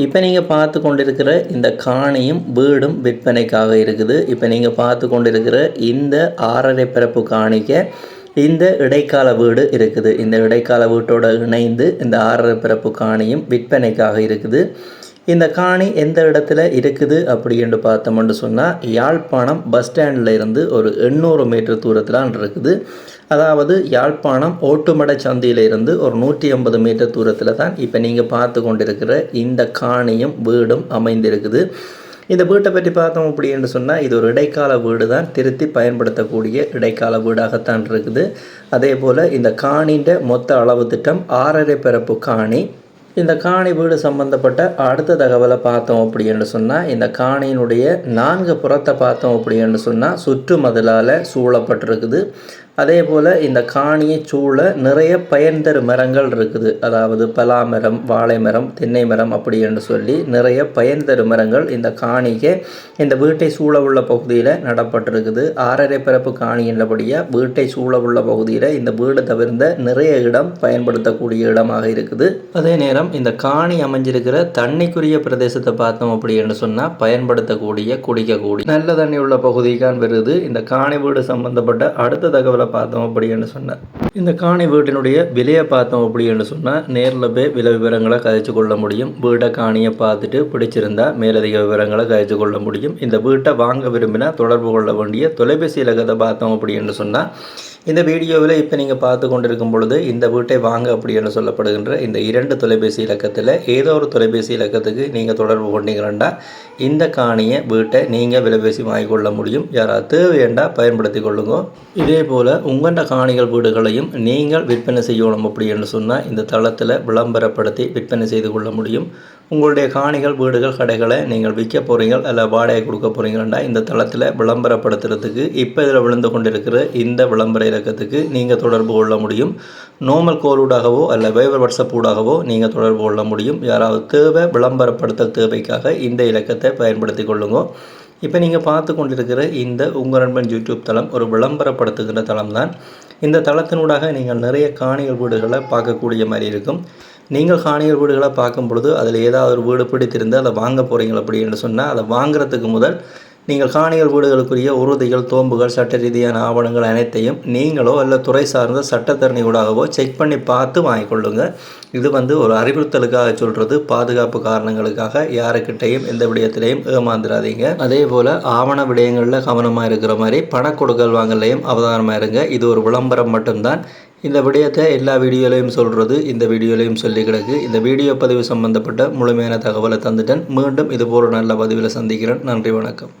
இப்போ நீங்கள் பார்த்து கொண்டிருக்கிற இந்த காணியும் வீடும் விற்பனைக்காக இருக்குது. இப்போ நீங்கள் பார்த்து கொண்டிருக்கிற இந்த ஆறரை பிறப்பு காணிக்க இந்த இடைக்கால வீடு இருக்குது. இந்த இடைக்கால வீட்டோட இணைந்து இந்த ஆறரை பிறப்பு காணியும் விற்பனைக்காக இருக்குது. இந்த காணி எந்த இடத்துல இருக்குது அப்படின்னு பார்த்தோம்னு சொன்னால் யாழ்ப்பாணம் பஸ் ஸ்டாண்டில் இருந்து ஒரு எண்ணூறு மீட்டர் தூரத்தில் இருக்குது. அதாவது யாழ்ப்பாணம் ஓட்டுமடை சந்தியிலிருந்து ஒரு நூற்றி ஐம்பது மீட்டர் தூரத்தில் தான் இப்போ நீங்கள் பார்த்து கொண்டிருக்கிற இந்த காணியும் வீடும் அமைந்திருக்குது. இந்த வீட்டை பற்றி பார்த்தோம் அப்படின்னு சொன்னால் இது ஒரு இடைக்கால வீடு தான். திருத்தி பயன்படுத்தக்கூடிய இடைக்கால வீடாகத்தான் இருக்குது. அதே போல் இந்த காணின்ற மொத்த அளவு திட்டம் ஆறரை பிறப்பு காணி இந்த காணி வீடு சம்பந்தப்பட்ட அடுத்த தகவலை பார்த்தோம் அப்படின்னு சொன்னால் இந்த காணியினுடைய நான்கு புறத்தை பார்த்தோம் அப்படின்னு சொன்னால் சுற்று மதிலால் சூழப்பட்டிருக்குது. அதே போல் இந்த காணியை சூழ நிறைய பயன்தரு மரங்கள் இருக்குது. அதாவது பலா மரம் வாழை மரம் தென்னை மரம் அப்படி என்று சொல்லி நிறைய பயன்தரு மரங்கள் இந்த காணிக்கு இந்த வீட்டை சூழ உள்ள பகுதியில் நடப்பட்டிருக்குது. ஆறரை பிறப்பு காணி என்றபடியாக வீட்டை சூழ உள்ள பகுதியில் இந்த வீடு தவிர்ந்த நிறைய இடம் பயன்படுத்தக்கூடிய இடமாக இருக்குது. அதே நேரம் இந்த காணி அமைஞ்சிருக்கிற தண்ணிக்குரிய பிரதேசத்தை பார்த்தோம் அப்படின்னு சொன்னால் பயன்படுத்தக்கூடிய குடிக்கக்கூடிய நல்ல தண்ணி உள்ள பகுதிக்கான் வருது. இந்த காணி வீடு சம்பந்தப்பட்ட அடுத்த தகவலை பார்த்தோம் அப்படின்னு சொன்னார். இந்த காணி வீட்டினுடைய விலையை பார்த்தோம் அப்படின்னு சொன்னால் நேரில் போய் விலை விவரங்களை கதைச்சு கொள்ள முடியும். வீட்டை காணியை பார்த்துட்டு பிடிச்சிருந்தா மேலதிக விவரங்களை கதைச்சு கொள்ள முடியும். இந்த வீட்டை வாங்க விரும்பினா தொடர்பு கொள்ள வேண்டிய தொலைபேசி இலக்கத்தை பார்த்தோம் அப்படின்னு சொன்னால் இந்த வீடியோவில் இப்போ நீங்கள் பார்த்து கொண்டிருக்கும் பொழுது இந்த வீட்டை வாங்க அப்படின்னு சொல்லப்படுகின்ற இந்த இரண்டு தொலைபேசி இலக்கத்தில் ஏதோ ஒரு தொலைபேசி இலக்கத்துக்கு நீங்கள் தொடர்பு கொண்டீங்கன்னா இந்த காணியை வீட்டை நீங்கள் விலைபேசி வாங்கிக்கொள்ள முடியும். யாராவது தேவையண்டா பயன்படுத்தி கொள்ளுங்க. இதே போல் உங்கள்ட காணிகள் வீடுகளையும் நீங்கள் விற்பனை செய்யணும் அப்படின்னு சொன்னால் இந்த தளத்தில் விளம்பரப்படுத்தி விற்பனை செய்து கொள்ள முடியும். உங்களுடைய காணிகள் வீடுகள் கடைகளை நீங்கள் விற்க போகிறீங்க அல்ல வாடகை கொடுக்க போகிறீங்கன்னா இந்த தளத்தில் விளம்பரப்படுத்துறதுக்கு இப்போ இதில் விழுந்து கொண்டிருக்கிற இந்த விளம்பர இலக்கத்துக்கு நீங்கள் தொடர்பு கொள்ள முடியும். நோமல் கோலூடாகவோ அல்ல வைபர் வாட்ஸ்அப் ஊடாகவோ நீங்கள் தொடர்பு கொள்ள முடியும். யாராவது தேவை விளம்பரப்படுத்தல் தேவைக்காக இந்த இலக்கத்தை பயன்படுத்தி கொள்ளுங்க. இப்போ நீங்கள் பார்த்து கொண்டிருக்கிற இந்த உங்கள் நண்பன் யூடியூப் தளம் ஒரு விளம்பரப்படுத்துகிற தளம் தான் இந்த தளத்தினூடாக நீங்கள் நிறைய காணிகள் வீடுகளை பார்க்கக்கூடிய மாதிரி இருக்கும். நீங்கள் காணிகள் வீடுகளை பார்க்கும் பொழுது அதில் ஏதாவது ஒரு வீடு பிடித்திருந்து அதை வாங்க போகிறீங்க அப்படின்னு சொன்னால் அதை வாங்குறதுக்கு முதல் நீங்கள் காணிகள் வீடுகளுக்குரிய உறுதிகள் தோம்புகள் சட்ட ரீதியான ஆவணங்கள் அனைத்தையும் நீங்களோ அல்ல துறை சார்ந்த சட்டத்தரணி ஊடாகவோ செக் பண்ணி பார்த்து வாங்கிக்கொள்ளுங்க. இது வந்து ஒரு அறிவுறுத்தலுக்காக சொல்கிறது பாதுகாப்பு காரணங்களுக்காக யாருக்கிட்டையும் எந்த விடயத்திலையும் ஏமாந்துடாதீங்க அதே போல் ஆவண விடயங்களில் கவனமாக இருக்கிற மாதிரி பணக்கொடுக்கல் வாங்கலையும் அவதானமாக இருங்க. இது ஒரு விளம்பரம் மட்டும்தான். இந்த விடயத்தை எல்லா வீடியோலையும் சொல்கிறது இந்த வீடியோலையும் சொல்லி கிடக்கு. இந்த வீடியோ பதிவு சம்பந்தப்பட்ட முழுமையான தகவலை தந்துட்டேன். மீண்டும் இது போல நல்ல பதிவில் சந்திக்கிறேன். நன்றி வணக்கம்.